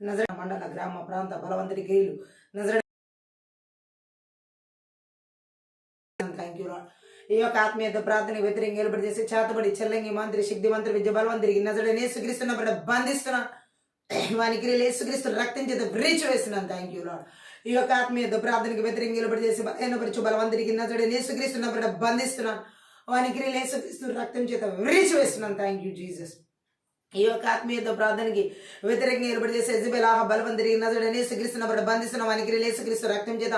నజర మండల గ్రామ ప్రాంత బలవంతుడి గేలు నజర థ్యాంక్ యూ ఈ యొక్క ఆత్మీయత ప్రార్థన వ్యతిరేకంగా ఏర్పడి చేసి చేతబడి చెల్లంగి మంత్రి శక్తి మంత్రి విద్య బలవంతుడికి నజడ నేసుక్రీస్తున్న బిడ్డ బంధిస్తున్నా వానికి యేసుక్రీస్తు రక్తం చేత బ్రీచ్ వేస్తున్నాను. థ్యాంక్ యూ లాడ్ ఈ యొక్క ఆత్మీయత ప్రార్థనకి వ్యతిరేకంగా నిలబడి చేసి బలహీనపరచు బలవంతుడికి నజడ నేసుక్రీస్తున్న బిడ్డ బంధిస్తున్నాను. వానికి యేసుక్రీస్తు రక్తం చేత బ్రీచ్ వేస్తున్నాను. థ్యాంక్ యూ జీసస్ ఈ యొక్క ఆత్మీయత ప్రార్థనకి వ్యతిరేకంగా ఏర్పడి చేసే ఎజబెలాహ బలవంతుడికి నజడ యేసుక్రీస్తున్న బిడ్డ బంధిస్తున్న వానికి యేసుక్రీస్తు రక్తం చేత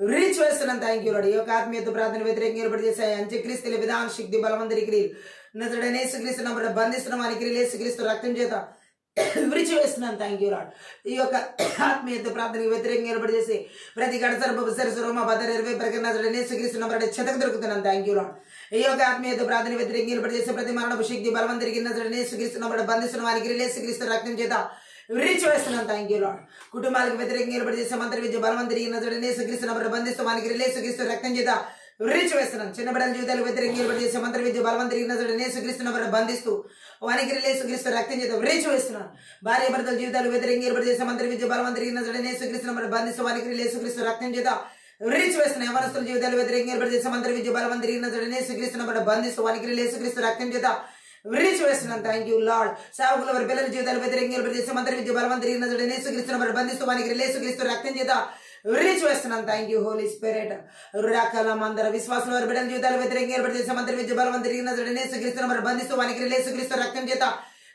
రీచ్ వేస్తున్నాను థ్యాంక్ యూ ఈ యొక్క ఆత్మీయత ప్రార్థన వ్యతిరేకంగా ఏర్పడి చేసే అంత్యక్రీస్తుల విధాన శక్తి బలవంతరికి క్రియలు నజడనే సుక్రీస్తున్న బిడ్డ బంధిస్తున్న వానికి యేసుక్రీస్తు రక్తం చేత విరిచి వేస్తున్నాను థ్యాంక్ యూ రాడ్ ఈ యొక్క ఆత్మీయత ప్రార్థనకి వ్యతిరేకంగా ఏర్పడి చేసి ప్రతి గడసర బొబ్బసర సురమ బదర ఇరవై ప్రకటన స్వీకరిస్తున్నప్పుడు చెతక దొరుకుతున్నాను. థ్యాంక్ యూ రాడ్ ఈ యొక్క ఆత్మీయత ప్రార్థన వ్యతిరేకంగా ఏర్పాటు చేసి ప్రతి మరణపు శక్తి బలవం నజడనే సుఖిస్తున్న బిడ్డ బంధిస్తున్న వానికి స్వీకరిస్తున్న రక్తం చేత రీచ్ వేస్తున్నాను థ్యాంక్ యూ లాడ్ కుటుంబాలకు వ్యతిరేకంగా ఏర్పాటు చేసే మంత్రి విద్య బలవం నజడనే సుఖిస్తున్న బిడ్డ బంధిస్తూ వానికి స్వీకరిస్తున్న రక్తం చేత రీచ్ వేస్తున్నాను చిన్న బిడ్డల జీవితాలు వ్యతిరేకంగా చేసే మంత్ర విద్య బలవంతుడి నజడనే సుఖిస్తున్న బిడ్డ బంధిస్తూ వానికి యేసుక్రీస్తు రక్తం చేత రీచ్ వేస్తున్నాను భార్య భర్తల జీవితాలు వ్యతిరేకంగా ఏర్పడి చేసే మంత్రి విద్య బలవంతుడి నజడనే సుఖిస్తున్న బిడ్డ బంధిస్తూ వానికి యేసుక్రీస్తు రక్తం చేత రీచ్ వేస్తున్న యవనస్తుల జీవితాలు వ్యతిరేకంగా ఏర్పడి చేసే మంత్రి విద్య బలవంతుడి నజడనే సుఖిస్తున్న బిడ్డ బంధిస్తూ వానికి యేసుక్రీస్తు రక్తం చేత రీచ్ వేస్తున్నాను థ్యాంక్ యూ లార్డ్ సేవకుల వారి పిల్లల జీవితాలు వ్యతిరేకంగా ఏర్పడి చేసే మంత్రి విద్య బలవంతుడి నజడనే సుఖిస్తున్న బిడ్డ బంధిస్తూ వానికి యేసుక్రీస్తు రక్తం చేత రీచ్ వేస్తున్నాను. థ్యాంక్ యూ హోలీ స్పిరిట్ రకాల మందర విశ్వాసం వారి బిడ్డల జీవితాలు వ్యతిరేకంగా ఏర్పడి చేసే మంత్రి విద్య బలవంత తిరిగిన మరి బిడ్డ బంధిస్తూ వానికి యేసుక్రీస్తు రక్తం చేత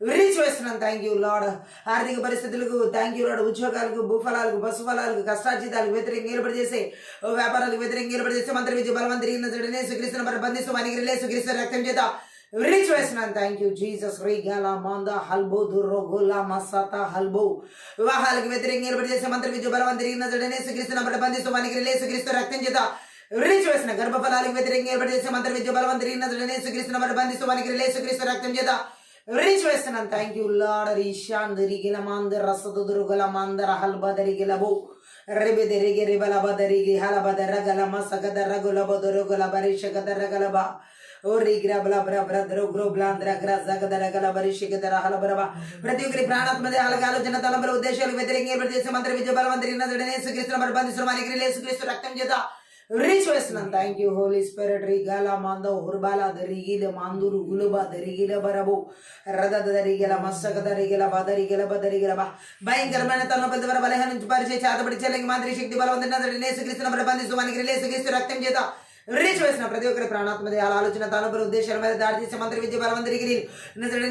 రీచ్ వేస్తున్నాను. థ్యాంక్ యూ లాడ్ ఆర్థిక పరిస్థితులకు థ్యాంక్ యూ లాడ్ ఉద్యోగాలకు భూఫలాలకు బస్సు ఫలాలకు కష్టార్జితాలకు వ్యతిరేకంగా ఏర్పడి చేసే వ్యాపారాలకు వ్యతిరేకంగా ఏర్పడి చేసే మంత్రి విద్య బలవంత తిరిగిన మరి బిడ్డ బంధిస్తూ వానికి యేసుక్రీస్తు రక్తం చేత రిచ్ వేసినాను థ్యాంక్ యూ జీసస్ రీగాల మాంద హల్బో దుర్రోగుల మసత హల్బో వివాహాలకు వ్యతిరేకంగా ఏర్పాటు చేసే మంత్రి విద్య బలవంతుడి నజడనే సుఖిస్తున్న బిడ్డ బంధిస్తూ వానికి యేసుక్రీస్తు రక్తం చేత రిలీజ్ వేసిన గర్భఫలాలకు వ్యతిరేకంగా ఏర్పాటు చేసే మంత్రి విద్య బలవంతుడి నజడనే సుఖిస్తున్న బిడ్డ బంధిస్తూ వానికి యేసుక్రీస్తు రక్తం చేత రిలీజ్ వేస్తున్నాను థ్యాంక్ యూ లాడ్ రీషాన్ దరిగిల మాందర రసదు దుర్గల మాందర హల్బ దరిగిల రిబి దరిగి రిబల బదరిగి హలబ దర్రగల మసగ దర్రగుల బదురుగుల బరిషగ దర్రగల బా ఓ రిగ్ర బ్ల బ్ర బ్ర ద్రో గ్రో బ్లాంద్ర గ్ర జగ దరగల బరిషిగ దర హల బరబ ప్రతి ఒక్కరి ప్రాణాత్మదే అలాగే ఆలోచన తలంబర ఉద్దేశాలు వ్యతిరేకంగా ఏర్పడి చేసే మంత్రి విజయ బలవంతుడి నజడనే యేసుక్రీస్తు మరి బంధిస్తున్న వారికి యేసుక్రీస్తు రక్తం చేత రీచ్ వేస్తున్నాను థ్యాంక్ యూ హోలీ స్పిరిట్ రిగాల మాందో హుర్బాల దరిగిల మాందురు గులుబ దరిగిల బరబు రథ దరిగిల మస్తక దరిగిల బదరిగిల బదరిగిల బా భయంకరమైన తన పెద్ద వర బలహ నుంచి పరిచయ చేతబడి చెల్లింగి మాదిరి శక్తి బలవంతుడి నజడనే యేసుక్రీస్తు మరి బంధిస్తూ వానికి యేసుక్రీస్తు రక్తం చేత రీచ్ వేసిన ప్రతి ఒక్కరి ప్రాణాత్మ దేహాల ఆలోచన తలపుర ఉద్దేశాల మీద దాడి చేసే మంత్రి విద్య బలవంతుడికి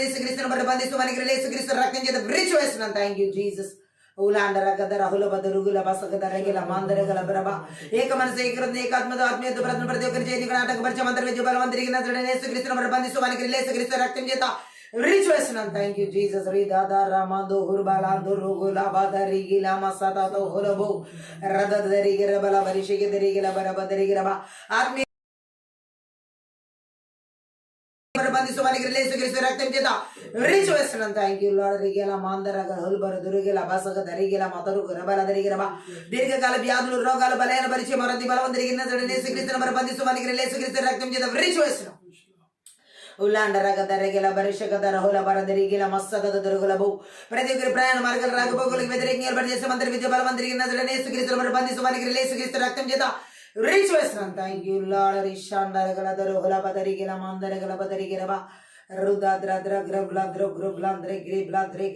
యేసుక్రీస్తుని మరి బంధిస్తూ మనకి యేసుక్రీస్తు రక్తం చేత రీచ్ వేస్తున్నాను థ్యాంక్ యూ జీసస్ ఊలాండర గదర హుల బదరుగుల బసగదర గిల మాందర గల బ్రభ ఏక మనసు ఏకరత్న ఏకాత్మత ఆత్మీయత ప్రతి ప్రతి ఒక్కరి చేతి నాటకపరిచే మంత్రి విద్య బలవంతుడికి యేసుక్రీస్తుని మరి బంధిస్తూ మనకి యేసుక్రీస్తు రక్తం చేత రీచ్ వేస్తున్నాను థ్యాంక్ యూ జీసస్ రీ దాదా రామాందో హుర్బాలాందో రోగుల బాదరి గిల మసతాతో హులబో రద దరిగిర బల బరిషిగి దరిగిల బరబ దరిగిర బా ఆత్మీయ బంధిస్తూ మనకి యేసుక్రీస్తు రక్తం చేత రీచ్ వేస్తున్నాను థ్యాంక్ యూ లాడ్ రిగేల మాందర హుల్బర దురిగేల బసగ దరిగేల మతరు గురబల దరిగిర బా దీర్ఘకాల వ్యాధులు రోగాలు బలైన పరిచయం మరది బలవం తిరిగిన యేసుక్రీస్తుని మరి బంధిస్తూ మనకి బరిషక దరహుల బరదరిగిల మస్తద దొరుగుల బౌ. ప్రతి ఒక్కరి ప్రయాణ మార్గాల రాకపోకలకు వ్యతిరేకంగా ఏర్పాటు చేసే మంత్రి విద్య బలవంతరికి నజడనే యేసుక్రీస్తు మరి బంధిస్తూ మనకి యేసుక్రీస్తు రక్తం చేత రీచ్ వేస్తున్నాను థ్యాంక్ యూ లాడ్ రిషాండరగల దరుహుల బదరిగిల మందరగల బదరిగిల బా రుదాద్ర ద్ర గ్ర బ్ల ద్రో గ్రో బ్లాంద్రే గ్రి బ్లా ద్రే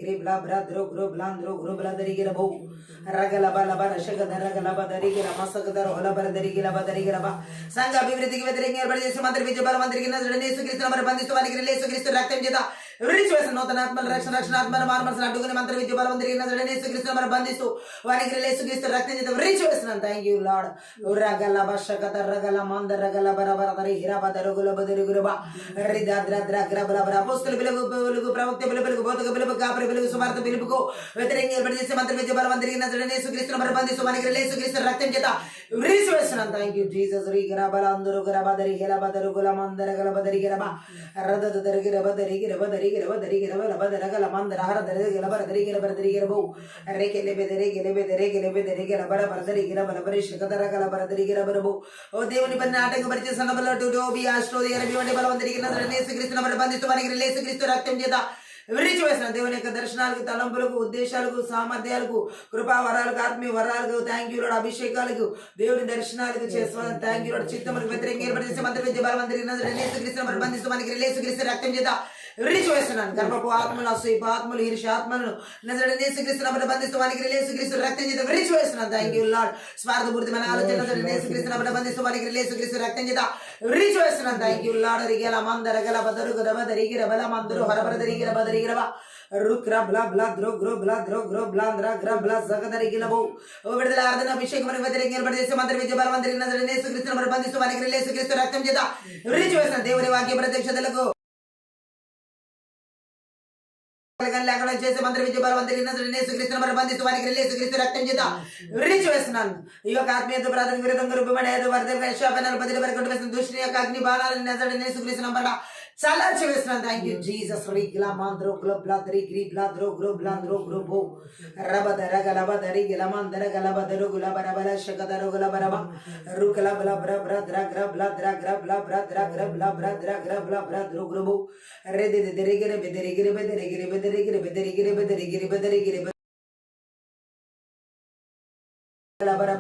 సంఘ అభివృద్ధికి వ్యతిరేకంగా ఏర్పాటు చేసే మంత్రి విజయ బలవంతరికి నజడనే యేసుక్రీస్తు మరి బంధిస్తూ వారికి యేసుక్రీస్తు రక్తం చేత రీచ్ వేసిన నూతన ఆత్మల రక్షణ రక్షణ ఆత్మల మానమనసులు అడ్డుకుని మంత్రి విద్య బలవంతరికి నజడనే యేసుక్రీస్తు మరి బంధిస్తూ వారికి యేసుక్రీస్తు రక్తం చేత రీచ్ వేస్తున్నాను థ్యాంక్ యూ లార్డ్ రగల బషక దర్రగల మందరగల బరబర దరి హిరబ దరుగుల బదురుగుల బా రిద ద్ర ద్ర గ్ర బల బర అపోస్తుల పిలుగు పిలుగు ప్రవక్త పిలుగు పిలుగు బోధక పిలుగు కాపరి పిలుగు సుమార్త పిలుపుకు వ్యతిరేకంగా ఏర్పాటు చేసే మంత్రి విద్య బలవంతరికి నజడనే యేసుక్రీస్తు మరి బంధిస్తూ వారికి యేసుక్రీస్తు రక్తం చేత రీచ్ వేస్తున్నాను థ్యాంక్ యూ జీసస్ రీ గర బల అందరు గర బదరి హిర బదరుగుల మందరగల బదరి గిరబ రద దరిగిర బదరి గిర బదరి గిర బదరి గిర బల బదరగల మందర హర దరి గిర బర దరి గిర బర దరి గిర బౌ రే కెలె బెదరే బర బర బరి శిఖదర గల బర ఓ దేవుని పని ఆటంకపరిచే సన్నబల టు డోబి ఆశ్రోది అరబి వంటి బలవంతరికి నజరనే యేసుక్రీస్తు మరి బంధిస్తూ మనకి యేసుక్రీస్తు రక్తం చేత విరిచి వేసిన దేవుని యొక్క దర్శనాలకు తలంపులకు ఉద్దేశాలకు సామర్థ్యాలకు కృపా వరాలకు ఆత్మీయ వరాలకు థ్యాంక్ యూ అభిషేకాలకు దేవుని దర్శనాలకు చేసుకోవాలి థ్యాంక్ యూ చిత్తములకు వ్యతిరేకంగా ఏర్పడి చేసే మంత్రి విద్య బలవంతరి మరి బంధిస్తూ మనకి రిలేసు క్రిస్తు రక్తం చేత విరిచి వేస్తున్నాను గర్భపు ఆత్మలు అసూయపు ఆత్మలు ఈర్ష ఆత్మలను నజడ నేసుక్రీస్తున్నప్పుడు బంధిస్తూ వానికి రిలేసుక్రీస్తు రక్తం చేత విరిచి వేస్తున్నాను థ్యాంక్ యూ లాడ్ స్వార్థపూరితమైన ఆలోచన నేసుక్రీస్తున్నప్పుడు బంధిస్తూ వానికి రిలేసుక్రీస్తు రక్తం చేత విరిచి వేస్తున్నాను థ్యాంక్ యూ లాడ్ రిగల మందర గల బదరు గరబ దరిగిర బల మందరు హరబర దరిగిర బదరిగిరవ రుక్ర బ్లా బ్లా ద్రో గ్రో బ్లా ద్రో గ్రో బ్లా ద్ర గ్ర బ్లా జగదరిగిల బౌ ఓ విడుదల ఆరాధన అభిషేకం అని వ్యతిరేకంగా ఏర్పడి చేసే మంత్రి విద్య బలవంతరి నజడ నేసుక్రీస్తున్నప్పుడు బంధిస్తూ వానికి రిలేసుక్రీస్తు రక్తం చేత విరిచి వేసిన దేవుని వాక్య ప్రత్యక్షతలకు లేకుండా చేసే మంత్రి విద్య బలవంతులు శ్రీకృష్ణ మరి బంధిస్తూ వారికి యేసుక్రీస్తు రక్తం చేత విరించి వేస్తున్నాను. ఈ యొక్క ఆత్మీయత ప్రాథమిక విరుద్ధంగా రూపమైన వరద శాపనాలు బదిలీ వరకు వేసిన దుష్టి యొక్క అగ్ని బాణాలను నెసడి యేసుక్రీస్తు నంబర్ చాలా వేస్తున్నాను థ్యాంక్ యూ జీసస్ రీ గ్లా మాంద్రో గ్లో బ్లాద్రి గ్రీ బ్లాద్రో గ్రో బ్లాంద్రో గ్రో బో రబదర గలబదరి గలమందర గలబదరు గులబరబల శకదరు గులబరబ రుకల బల బ్ర బ్ర ద్ర గ్ర బ్ల ద్ర గ్ర బ్ల బ్ర ద్ర గ్ర బ్ల బ్ర ద్ర గ్ర బ్ల బ్ర ద్రు గ్రు బో రే ది దెరిగిరి బెదరిగిరి బెదరిగిరి బెదరిగిరి బెదరిగిరి బెదరిగిరి బెదరిగిరి పరిశుద్ధాత్మ దేవుని యొక్క సన్నిధిని మహిమల ప్రసన్నతను వెలుగును నా జరైన యేసుక్రీస్తు విడుదల చేస్తున్నా ఓ లాడరగిదిరిగిల మాండరగ దరగుల బా దరగల బరిషిగ దరగల బరబ ఓ రక్ర బ్ల బ్ల బ్ర బ్ర ద్రగుల బరబ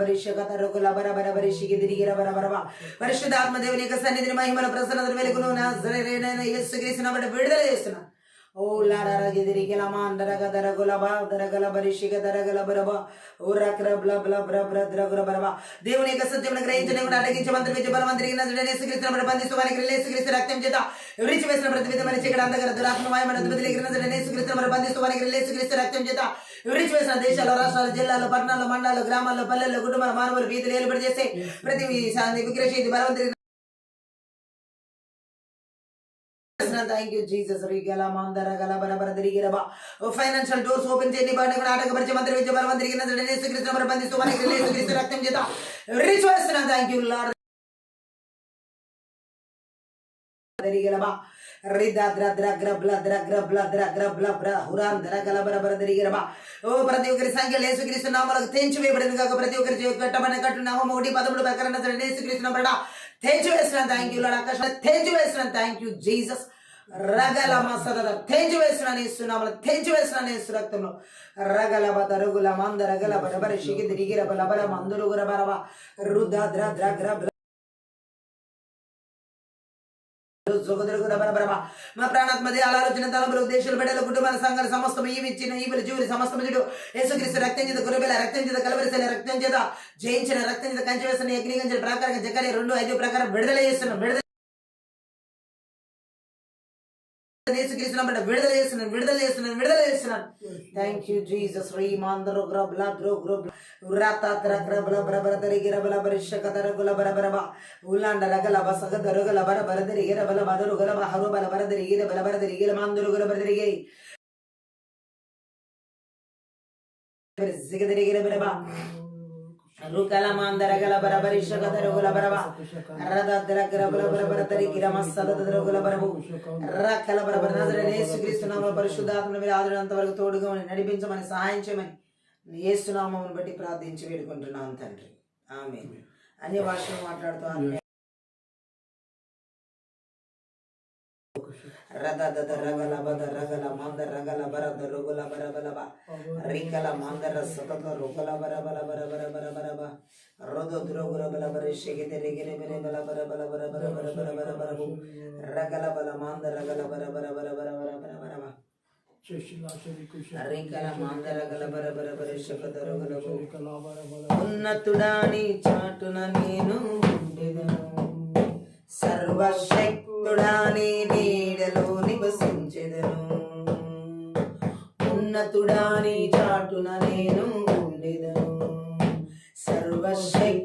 దేవుని యొక్క సత్యమును గ్రహించని కూడా అడగించి మంత్రి విద్య బలవంతరి యేసుక్రీస్తు బంధిస్తూ రక్తం చేత విరిచి వేసిన ప్రతి విధమైన చీకటి అందగల దురాత్మ మాయమైన బదిలిగిన యేసుక్రీస్తు బంధిస్తూ వారికి రక్తం చేత విరిచి వేసిన దేశాల్లో రాష్ట్రాలు జిల్లాల్లో పట్టణాల్లో మండలాల్లో గ్రామాల్లో పల్లెల్లో కుటుంబాల మానవులు వీధులు ఏలుబడి చేసే ప్రతి విగ్రహ బలవంతరి థ్యాంక్ యూ జీసస్ రీగల మాందర గల బరబర దిరిగిరబ ఫైనాన్షియల్ డోర్స్ ఓపెన్ చేయండి బాండ కూడా ఆటకపరిచే మంత్రి విద్య బలవంత తిరిగిన యేసుక్రీస్తు మరి బంధిస్తూ మనకి యేసుక్రీస్తు రక్తం చేత రిచ్ వేస్తున్నాను థ్యాంక్ యూ లార్డ్ దరిగిరబ రిద ద్ర ద్ర గ్ర బ్ల ద్ర గ్ర బ్ల ద్ర గ్ర బ్ల బ్ర హురాన్ ద్ర గల బర బర దరిగిరబ ఓ ప్రతి ఒక్కరి సంఖ్య యేసుక్రీస్తు నామలకు తెంచి వేయబడింది కాక ప్రతి ఒక్కరి కట్టబడిన కట్టు నామం ఒకటి పదమూడు ప్రకారం యేసుక్రీస్తు నామడ తెంచి వేస్తున్నాను థ్యాంక్ యూ లార్డ్ ఆకాశ తెంచి వేస్తున్నాను థ్యాంక్ యూ జీసస్ రగల మసరద తెంచి వేసిన ఇస్తున్నాము తెంచి వేసిన నేస్తు రక్తంలో రగల బద మంద రగల బరబర షిగి దిరిగిర బల మందులు గురబరవ రుద్ర రుద ద్ర ద్ర గ్ర మా ప్రాణాత్మది ఆలోచన తలంపులు ఉద్దేశాలు బిడ్డలు కుటుంబాల సంఘాలు సమస్తం ఈవిచ్చిన ఇచ్చిన ఈవులు జీవులు సమస్తం చెడు యేసుక్రీస్తు రక్తం చేత గురుబెల రక్తం చేత కలవరిసిన రక్తం చేత జయించిన రక్తం చేత కంచి వేసిన యజ్ఞించిన ప్రకారంగా జకరి రెండు ఐదు ప్రకారం విడుదల చేస్తున్నాం విడుదల యేసుక్రీస్తున్నప్పుడు విడుదల చేస్తున్నాను విడుదల చేస్తున్నాను విడుదల చేస్తున్నాను థ్యాంక్ యూ జీసస్ రీ మాందరో గ్ర బ్ల ద్రో గ్రో రాత త్ర గ్ర బల బర బర దరి గిర బల బరిష కదర గుల బర బర బ ఉల్లాండ రగల బసగ దరుగల బర బర దరి గిర బల బదరు గల బ హరు బల బర దరి గిర బల బర దరి గిర మాందరు గుల బర దరి గే సిగదరి గిర బర బ రుకల మాందర గల బర బరిష కదర గుల బర బ రద ద్ర గ్ర బల బర బర దరి గిర మస్సద దర గుల బర బు రకల బర బర నజరేయుడైన యేసుక్రీస్తు నామములో పరిశుద్ధాత్మను ఆదరణంత వరకు తోడుగా నడిపించమని సహాయం చేయమని యేసునామమును బట్టి ప్రార్థించి వేడుకుంటున్నాను తండ్రి. ఆమె అన్ని భాషలు మాట్లాడుతూ ఆత్మీయ రగల బద రగల మంద రగల బర రుగుల బర బల మందర సతత రుగల బర బల బర రొద దురుగుల బల బర శిగిద రిగిరి బర బల బర బల బర బర బర బర బర బర రగల బల మంద రగల బర బర బర బర బర బర బర ఉన్నతుడాని చాటున నేను సర్వశక్తుడాని నేను మధ్యలో నివసించెదను ఉన్నతుడాని చాటున నేను ఉండెదను. సర్వశక్తి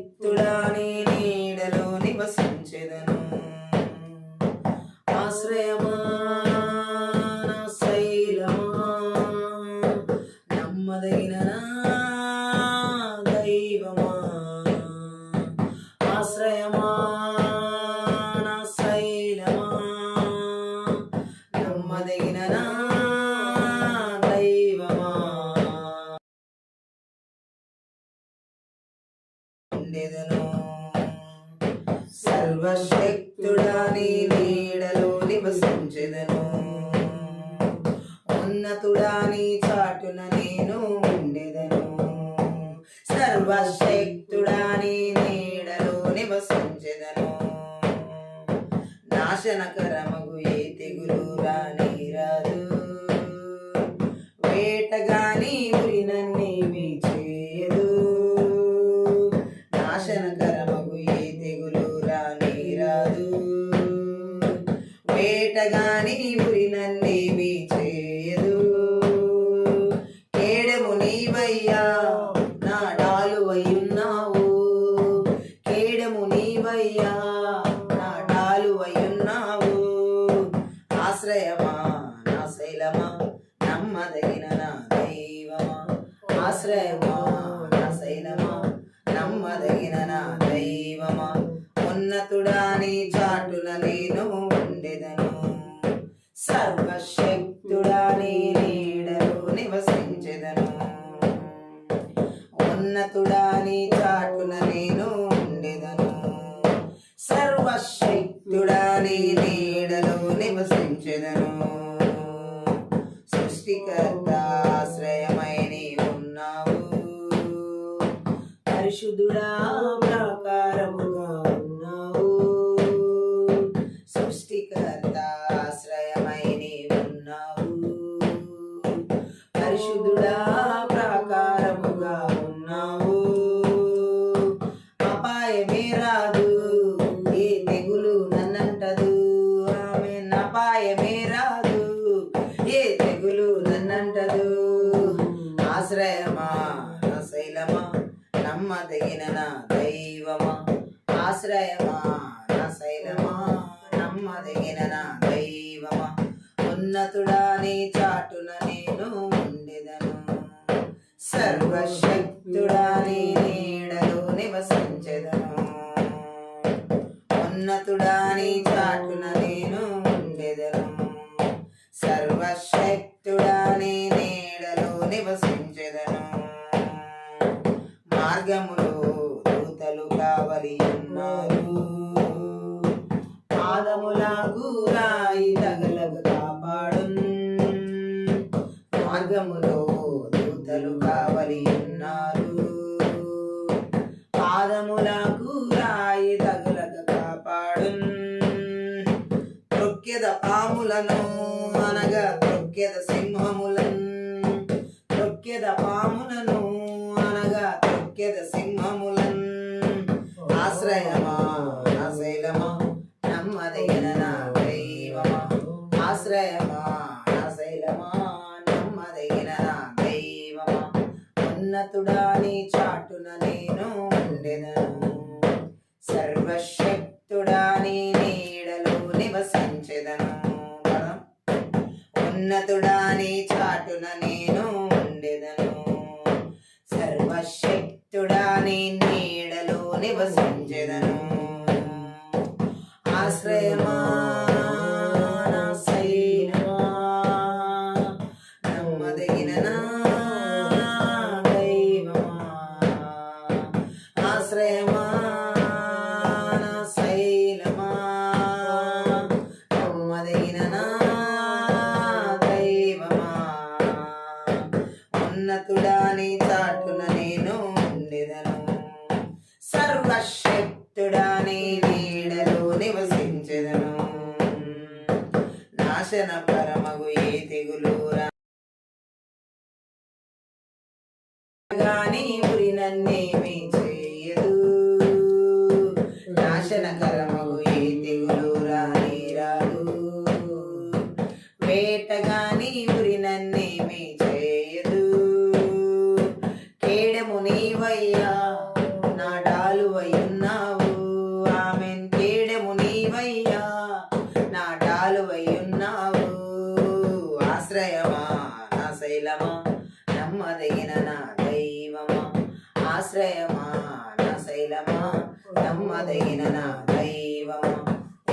నీ నీడలో నివసించెదను. ఉన్నతుడా నీ చాటున నేను ఉండేదను. సర్వశక్తుడా నీ నీడలో నివసించెదను. నాశనకర వేటగాని ఉరినన్ను సర్వశక్తుడా నీడలో నివసించెదను. ఉన్నతుడా నీ చాటున నేను ఉండెదను. సర్వశక్తుడా నీ నీడలో నివసించెదను. సృష్టికర్త ఆశ్రయమై నీవున్నావు. పరిశుద్ధుడా ఉండేదను. సర్వశక్తుడా నీ నీడలో నివసించెదను. ఉన్నతుడా నీ చాటున నేను ఉండేదను. సర్వశక్తుడా నీ నీడలో నివసించెదను. మార్గములో దూతలు కావలి ఉన్నారు. మార్గములో దూతలు కావలి ఉన్నారు. పాదములకు రాయి తగులక కాపాడు పాములను అత్యున్నతుడా చాటున నేను ఉండెదను. సర్వశక్తుడా నీ నీడలో నివసించెదను. ఉన్నతుడా చాటున నేను ఉండెదను. సర్వశక్తుడా నీ నీడలో నివసించెదను. ఆశ్రయమా रहे हैं वहाँ సమ్మదైన నా దైవము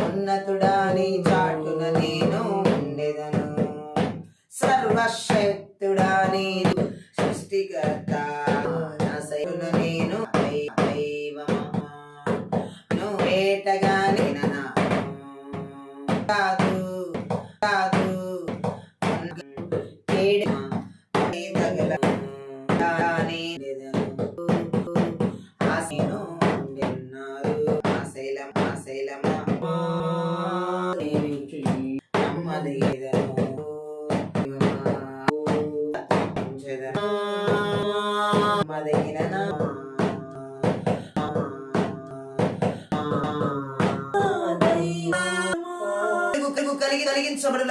ఉన్నతుడా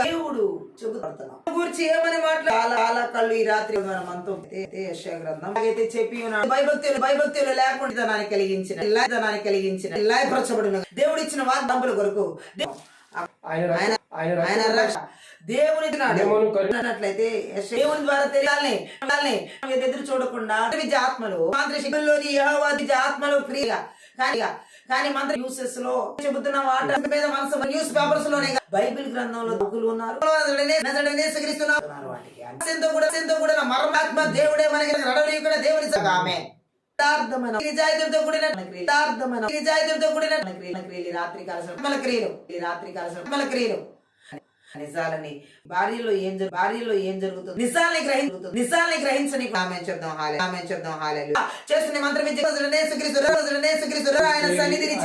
దేవుడు చెబుతున్నాం గురించి ఏమని మాట్లా చాలా కళ్ళు ఈ రాత్రి మన గ్రంథం చెప్పి భయభక్తులు లేకుండా కలిగించిన కలిగించిన లాయపరచబడిన దేవుడు ఇచ్చిన వాగ్దంపుల కొరకు ఆయన రక్ష- దేవుని అన్నట్లయితే దేవుని ద్వారా తెలియాలని ఎదురు చూడకుండా ఆత్మలు ఆత్మలు కానీ కానీ మంత్రి న్యూసెస్లో చెబుతున్న వాట మీద మనసు న్యూస్ పేపర్స్లోనే బైబిల్ గ్రంథంలో బుక్కులు ఉన్నారు నజరుడనే- కూడా అత్యంత దేవుడే మనకి నడవనీయుడ దేవుని ఆమె యథార్థమైన కూడిన కూడిన రాత్రి కాల క్రియలు ఈ రాత్రి కాల క్రియలు నిజాలని భార్యలో ఏం భార్యలో ఏం జరుగుతుంది? నిజాలని గ్రహించుతుంది నిజాలని గ్రహించని ఆమె చెప్దాం హాలే ఆమె చెప్దాం హాలే. చేస్తున్న మంత్ర విద్య ఆయన సన్నిధిని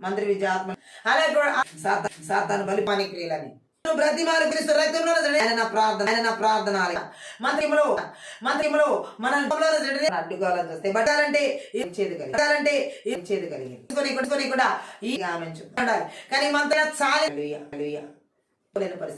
మంత్రి విద్య ఆత్మ అలాగే కూడా సాతా సాతాను బలిపాని క్రియలని. బ్రతిమాలు క్రీస్తు రక్తంలో ఆయన ప్రార్థన ఆయన ప్రార్థన మంత్రిములు మంత్రిములు మన అడ్డుకోవాలని చూస్తే బట్టాలంటే ఏం చేదు కలిగి బట్టాలంటే ఏం చేదు కలిగింది కొనుక్కొని కూడా ఈ ఆమె చెప్తాడు. కానీ మంత్రి చాలి. లేని పరిస్థితి